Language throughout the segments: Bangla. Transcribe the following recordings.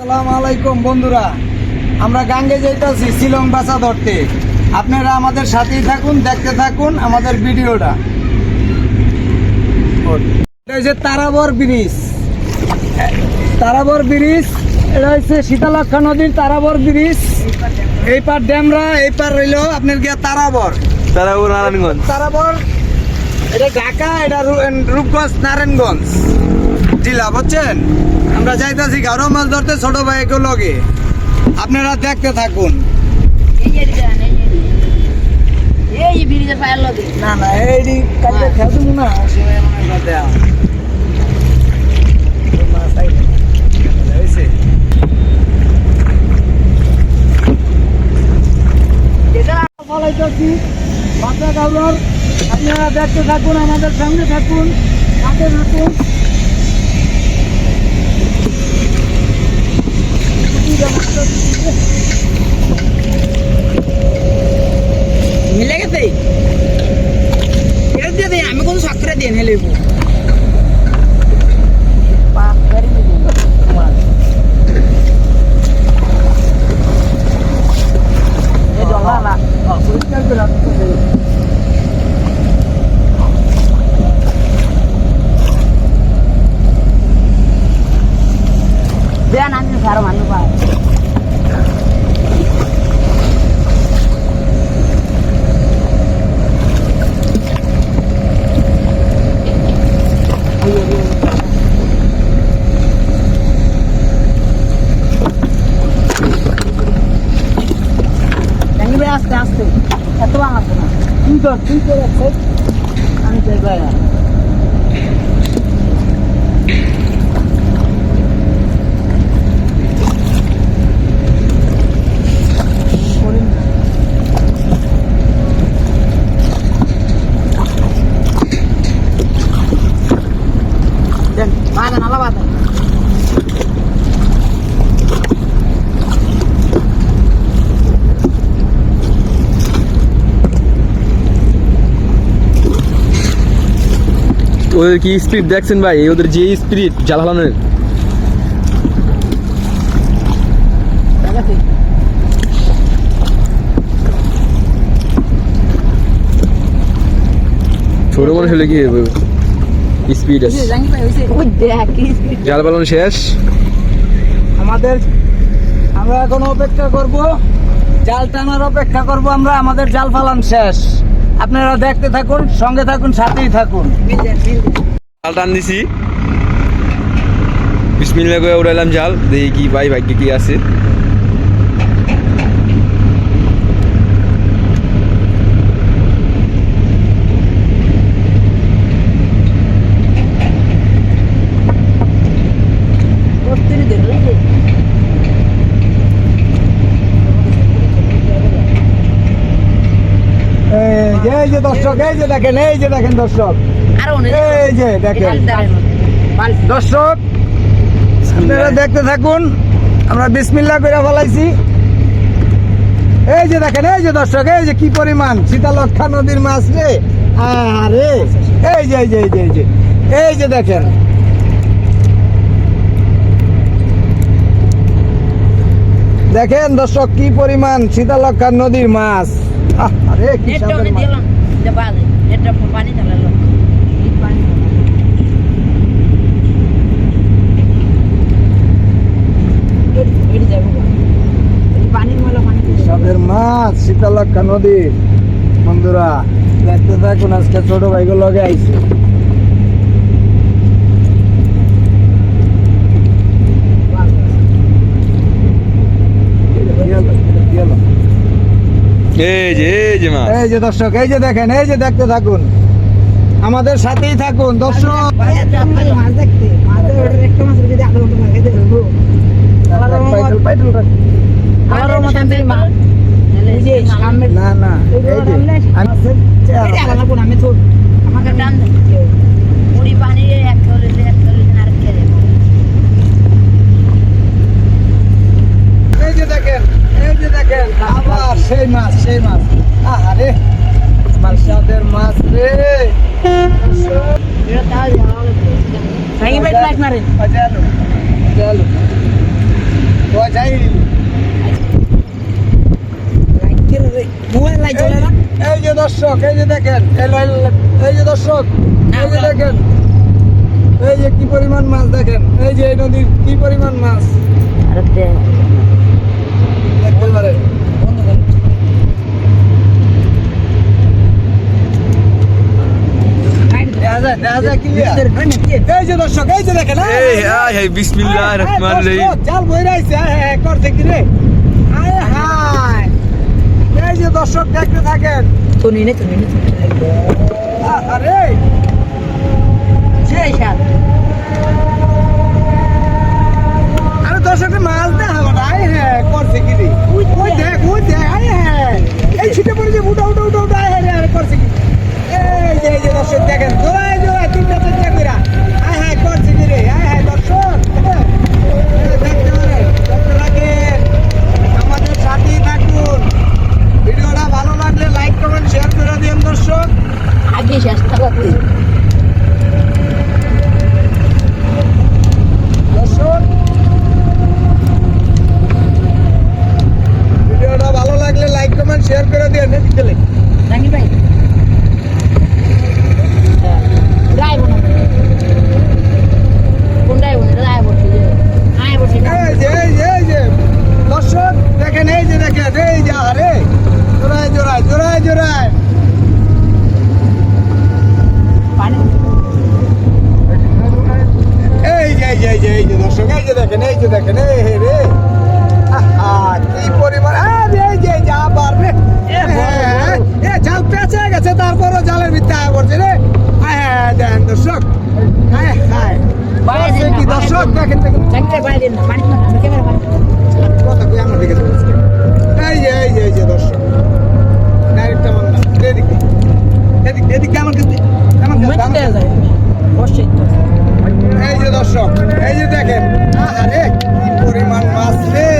আসসালামু আলাইকুম বন্ধুরা। আমরা গাঙ্গে যাইতেছি শিলং বাসা ধরতে। আপনারা আমাদের সাথেই থাকুন দেখতে থাকুন আমাদের ভিডিওটা। এটা হচ্ছে তারাবর ব্রিজ। তারাবর ব্রিজ এটা হচ্ছে শীতলক্ষা নদীর তারাবর ব্রিজ। এই পার ড্যামরা এই পার রইল আপনার গিয়া তারাবর। তারাবর নারায়ণগঞ্জ। তারাবর এটা ঢাকা এটা রূপগঞ্জ নারায়ণগঞ্জ। জেলা বুঝছেন আমরা যাইতাছি গারো মাছ ধরতে ছোট ভাইকে লগে। আপনারা দেখতে থাকুন। না না এই না। বাচ্চা আপনারা দেখতে থাকুন আমাদের সামনে থাকুন সাথে থাকুন। মিলে গেছে এটা দিয়ে দে আমি কোন সক্রে দিয়ে নেলে পরিষ্কার করে রাখতে হবে। দেন আমি সারা মানুষ পায় আস্তে আস্তে। এত বাংলাতে না। তুই তো তুই রাখছে আমি তো এবার দেন বাগান আলা বাগান ওদের কি স্পিড দেখছেন ভাই? ওদের যে স্পিড আছে ছোট মানুষ হলে কি স্পিড আছে? জাল বালানো শেষ? আমাদের, আমরা এখন অপেক্ষা করব। জাল টানার অপেক্ষা করব আমরা, আমাদের জাল ফালান শেষ। আপনারা দেখতে থাকুন, সঙ্গে থাকুন, সাথেই থাকুন। জাল টান দিছি। বিসমিল্লা করে উড়াইলাম জাল দিয়ে কি ভাই ভাগ্যে কি আছে করতে দিন এই যে দর্শক এই যে দেখেন এই যে দেখেন দর্শক। এই যে দেখেন। দর্শক আপনারা দেখতে থাকুন আমরা বিসমিল্লা করে ফেলাইছি। এই যে দেখেন এই যে দর্শক এই যে কি পরিমাণ শীতলক্ষা নদীর মাছ রে। আরে এই যে এই যে এই যে এই যে এই যে দেখেন। দেখেন দর্শক কি পরিমাণ শীতলক্ষা নদীর মাছ। আরে কি। দিলাম যে পানি পানি মাছ শীতলক্ষা নদী বন্ধুরা দেখতে থাকুন আজকে ছোট ভাইগুলো লগে আইছে এই যে এই মাছ দেখতে থাকুন। আমাদের সাথেই থাকুন দর্শক। আমি দেখেন। এই যে দেখেন আবার সেই মাছ সেই মাছ। আহারে এই যে দর্শক এই যে দেখেন এই যে দর্শক এই যে দেখেন। এই যে কি পরিমাণ মাছ দেখেন এই যে এই নদীর কি পরিমাণ মাছ। Clear? এই যে দর্শক এই যে দেখেন এই, এই হাই হাই বিসমিল্লাহির এই, এই, রহমানির রহিম। জাল বইরা আইছে করছে কি রে। আয় হায়। এই যে দর্শক দেখতে থাকেন। তুমি নে তুমি নে আরে সেই সাল আরে মাছ আয় হ্যাঁ করছে কি রে ওই দেখ ওই দেখ আয় হ্যাঁ। এই ছিটে পড়ে যে উঠা উঠা উঠা উঠা আয় হ্যাঁ করছে কি এই যে এই যে দর্শক দেখেন জোড়ায় জোড়ায় তিনটা তিনটা করে আয় হ্যাঁ করছে কি রে আয় হ্যাঁ দর্শক হ্যাঁ, এই দেখতে পারেন দেখতে থাকেন আমাদের সাথেই থাকুন ভিডিওটা ভালো লাগলে লাইক কমেন্ট শেয়ার করে দিন দর্শক আগে শেষ থাকতে দর্শক ভিডিওটা ভালো লাগলে লাইক কমেন্ট শেয়ার করে দিন বিকেলে রাঙ্গি ভাই ড্রাইভ না কোন ড্রাইভ না ড্রাইভ বসে আয় বসে এই যে এই যে এই যে দর্শক দেখেন এই যে দেখেন এই যে আরে জোড়ায় জোড়ায় জোড়ায় জোড়ায় পানি এই যে এই যে এই যে এই যে দর্শক এই যে দেখেন এই যে দেখেন এই হে রে আহা, কি পরিমাণ আরে এই যে এই যে আবার রে এ বড়, হ্যাঁ, এ জাল পেঁচে গেছে তারপরও জালের ভিতরে আয়া পড়ছে রে আয় হ্যাঁ দেখেন দর্শক? হায় হায়। কি বাইরে দর্শক। দেখেন দেখেন। কথা কই আমার দিকে। এই যে এই যে এই যে দর্শক। ডাইরেক্ট আমার না এদিকে। এদিকে এদিকে আমার কাছে আমার কাছে এই যে দর্শক এই যে দেখেন। আরে পরিমাণ মাছ রে।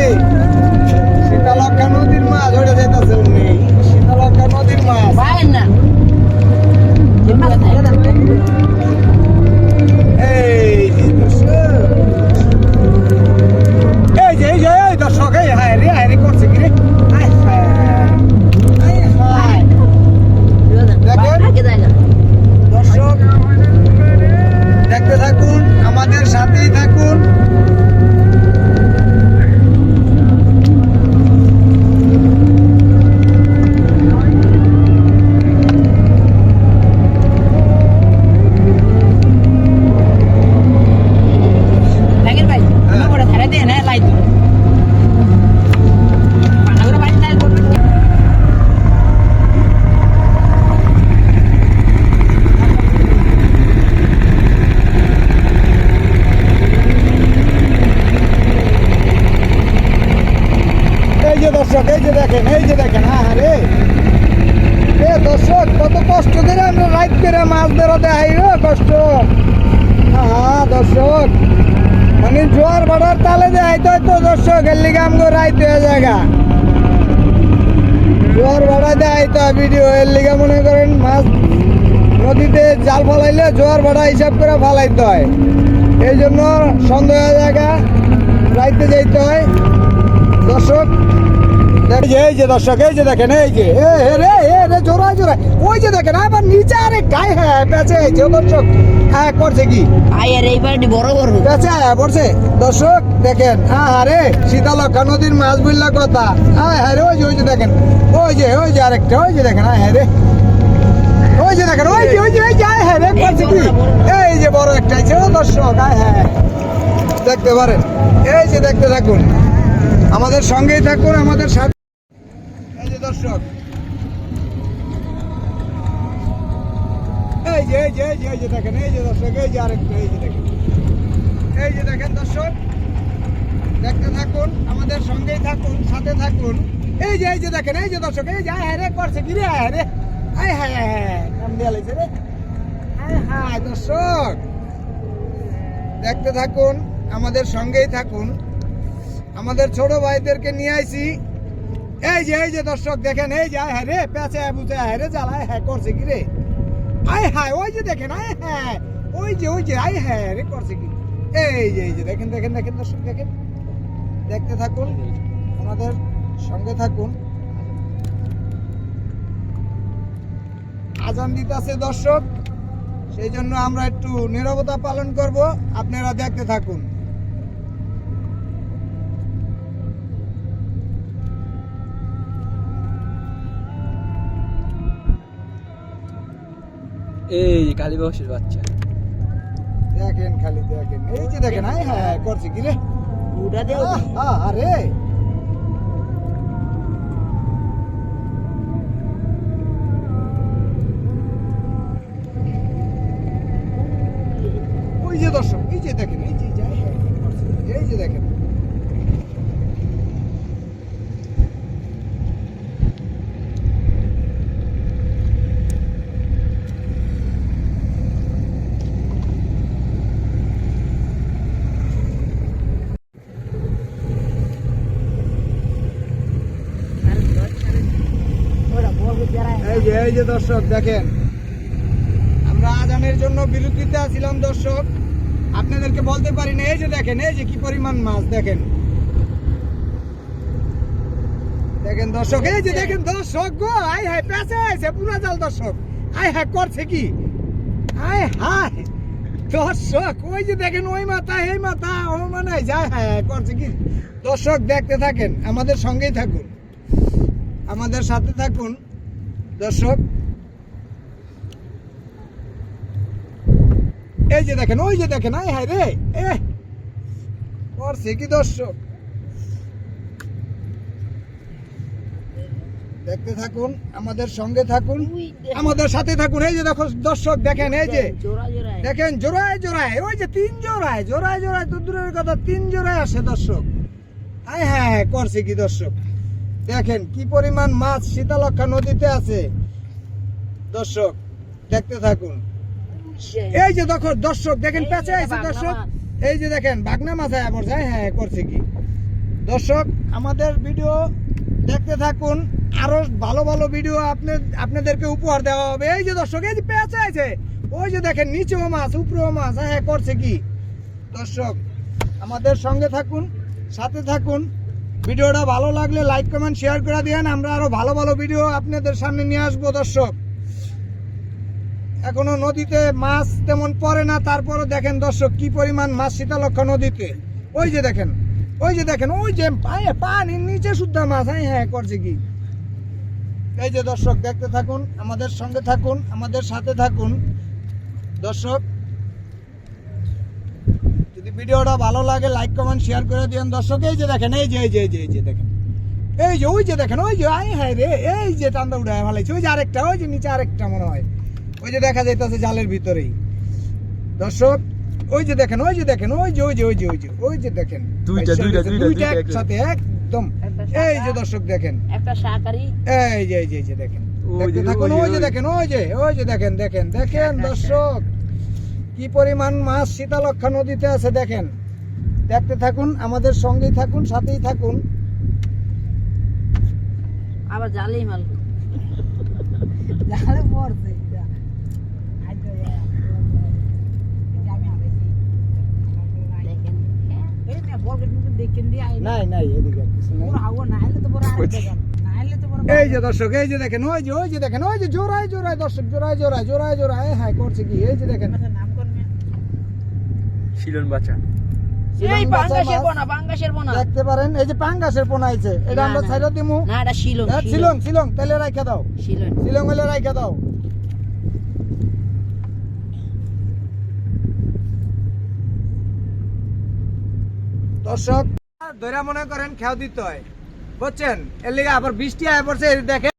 মানে জোয়ার ভাড়ার তালে যে আইতে হয়তো দর্শক লিগে আমগো রাইত হয়ে জায়গা। জোয়ার ভাড়া দিয়ে আইতে ভিডিও, এর লিগে মনে করেন মাছ নদীতে জাল ফালাইলে জোয়ার ভাড়া হিসাব করে ফালাইতে হয়। এই জন্য সন্দেহ জায়গা রাইতে যাইতে হয়। দর্শক এই যে দর্শক, এই যে দেখেন, এই যে, এ রে এ, রে জোড়ায় জোড়ায় ওই যে দেখেন, আবার নিচে আরে গায়ে হ্যাঁ পেঁচে এই যে দর্শক। হ্যাঁ করছে কি? আয়ের এইবার বড় বড় পেঁচে হ্যাঁ পড়ছে। দর্শক দেখেন হ্যাঁ হ্যাঁ রে শীতলক্ষা নদীর মাছ বুঝলা কথা। হ্যাঁ হ্যাঁ রে ওই যে ওই যে দেখেন ওই যে ওই যে আরেকটা ওই যে দেখেন হ্যাঁ হ্যাঁ রে। ওই যে দেখেন ওই যে ওই যে ওই যে হ্যাঁ রে করছে কি? এই যে বড় একটা আছে ও দর্শক হ্যাঁ হ্যাঁ। দেখতে পারেন। এই যে দেখতে থাকুন। আমাদের সঙ্গেই থাকুন আমাদের সাথে। এই যে দর্শক যে, এই যে এই যে দেখেন, এই যে দর্শক, এই যে আরেকটা, এই যে দেখেন। এই যে দর্শক, দেখতে থাকুন, আমাদের সঙ্গেই থাকুন, সাথে থাকুন। এই যে এই যে দেখেন, এই যে দর্শক, এই যে হ্যাঁ রে, করছে কি রে হ্যাঁ রে? আয় হ্যাঁ হ্যাঁ হ্যাঁ কাম দিয়া লাইছে রে। আয় হ্যাঁ দর্শক। দেখতে থাকুন, আমাদের সঙ্গেই থাকুন। আমাদের ছোট ভাইদেরকে নিয়ে আইছি। এই যে এই যে দর্শক, দেখেন, এই যে হ্যাঁ রে, পেঁচে বুঝে, আয় রে, জ্বালায় হ্যাঁ করছে কি রে? আয় হ্যাঁ ওই যে দেখেন, আয় হ্যাঁ ওই যে ওই যে, আয় হ্যাঁ রে করছে কি? এই যে এই যে, দেখেন দেখেন দেখেন, দর্শক, দেখেন। দেখতে থাকুন আমাদের সঙ্গে থাকুন। আজান দিতে আছে দর্শক, সেই জন্য আমরা একটু নিরবতা পালন করব। আপনারা দেখতে থাকুন। এই কালীবাসের বাচ্চা। দেখেন খালি দেখেন। এই যে দেখেন হ্যাঁ হ্যাঁ করছে কি রে? আরে ওই যে দর্শক এই যে দেখেন এই যে এই যে, হ্যাঁ, হ্যাঁ, করছে, এই যে দেখেন ওরা বলবে যারা এই যে দর্শক, দেখেন। আমরা আজানের জন্য বিরতিতে আছিলাম, দর্শক। আপনাদেরকে বলতে পারি না, এই যে দেখেন, এই যে কি পরিমাণ মাছ, দেখেন। দেখেন দর্শক, এই যে দেখেন দর্শক গো আই হাই পেছে আছে পুরা জাল দর্শক। আই হাই করছে কি? আই হাই দর্শক, ওই যে দেখেন, ওই মাথা, এই মাথা, ও মানে যায় হাই করছে কি? দর্শক, দেখতে থাকেন, আমাদের সঙ্গেই থাকুন। আমাদের সাথে থাকুন। দর্শক এই যে দেখেন ওই যে দেখেন আয় হায় রে এ করছে কি দর্শক? দেখতে থাকুন আমাদের সঙ্গে থাকুন আমাদের সাথে থাকুন। এই যে দেখো দর্শক দেখেন এই যে দেখেন জোড়ায় জোড়ায়। ওই যে তিন জোড়ায় জোড়ায় জোড়ায় তো দূরের কথা তিন জোড়ায় আসে দর্শক। হ্যাঁ হ্যাঁ করছে কি দর্শক? দেখেন কি পরিমাণ মাছ শীতলক্ষা নদীতে আছে। দর্শক দেখতে থাকুন। এই যে দেখো দর্শক দেখেন পেঁচে আছে দর্শক। এই যে দেখেন বাগনা মাছ আয়া পড়ছে হ্যাঁ হ্যাঁ করছে কি। দর্শক আমাদের ভিডিও দেখতে থাকুন। আরও ভালো ভালো ভিডিও আপনি আপনাদেরকে উপহার দেওয়া হবে। এই যে দর্শক এই যে পেঁচে আছে ওই যে দেখেন নিচেও মাছ উপরেও মাছ হ্যাঁ হ্যাঁ করছে কি। দর্শক আমাদের সঙ্গে থাকুন সাথে থাকুন। ভিডিওটা ভালো লাগলে লাইক, কমেন্ট, শেয়ার করে দিয়েন। আমরা আরও ভালো ভালো ভিডিও আপনাদের সামনে নিয়ে আসব, দর্শক। এখনও নদীতে মাছ তেমন পড়ে না, তারপরও দেখেন দর্শক কি পরিমাণ মাছ শীতলক্ষা নদীতে। ওই যে দেখেন, ওই যে দেখেন, ওই যে পানির নিচে শুদ্ধ মাছ। হ্যাঁ হ্যাঁ করছে কি? এই যে দর্শক, দেখতে থাকুন, আমাদের সঙ্গে থাকুন, আমাদের সাথে থাকুন। দর্শক যদি ভিডিওটা ভালো লাগে লাইক কমেন্ট শেয়ার করে দিন দর্শক এই যে দেখেন এই যে এই যে এই যে এই যে দেখেন। এই যে ওই যে দেখেন ওই যে আই হায় রে এই যে টান্দা উঠায় ভালাইছে ওই যে আরেকটা ওই যে নিচে আরেকটা মনে হয়। ওই যে দেখা যাইতেছে জালের ভিতরেই। দর্শক ওই যে দেখেন ওই যে দেখেন ওই যে ওই যে ওই যে ওই যে ওই যে দেখেন। দুইটা, দুইটা, দুইটা, একসাথে একদম। এই যে দর্শক দেখেন। একটা শাকারি। এই যে এই যে এই যে দেখেন। ওই দেখতে যে, থাকুন ওই যে। দেখেন ওই যে ওই যে দেখেন দেখেন দেখেন দর্শক। কি পরিমাণ মাছ শীতালক্ষা নদীতে আছে দেখেন? দেখতে থাকুন আমাদের সঙ্গেই থাকুন সাথেই থাকুন। আবার জালেই মাল। জালে পড়ছে এই যে দর্শক এই যে দেখেন ওই যে ওই যে দেখেন ওই যে জোড়ায় জোড়ায় দর্শক জোড়ায় জোড়ায় জোড়ায় জোড়ায়। হ্যাঁ করছে কি? এই যে দেখেন। করবে। শিলন বাচ্চা এই শিলং বাচ্চা বাঙ্গাসের মাছ। বোনা বাঙ্গাসের বোনা দেখতে পারেন এই যে পাঙ্গাসের পোনা আইছে এটা আমরা ছাইরা দিমু। না এটা শিলং শিলং শিলং তেলে রাইখা দাও। শিলং শিলং হলে রাইখা দাও। দর্শক ধৈরা মনে করেন খেয়াল দিতে হয়। বুঝছেন? এর লিগে আবার বৃষ্টি আয়া পড়ছে এই দেখেন।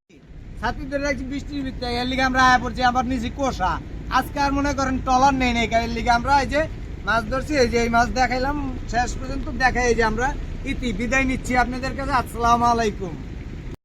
ছাতি ধরে রাখছি বৃষ্টির ভিতরে এর লিগে আমরা আয়া পড়ছি আবার নিজে কোষা আজকে আর মনে করেন টলার নেই নেই। এর লিগে আমরা এই যে মাছ ধরছি, এই যে এই মাছ দেখাইলাম, শেষ পর্যন্ত দেখাই যে আমরা। ইতি, বিদায় নিচ্ছি আপনাদের কাছে, আসসালামু আলাইকুম।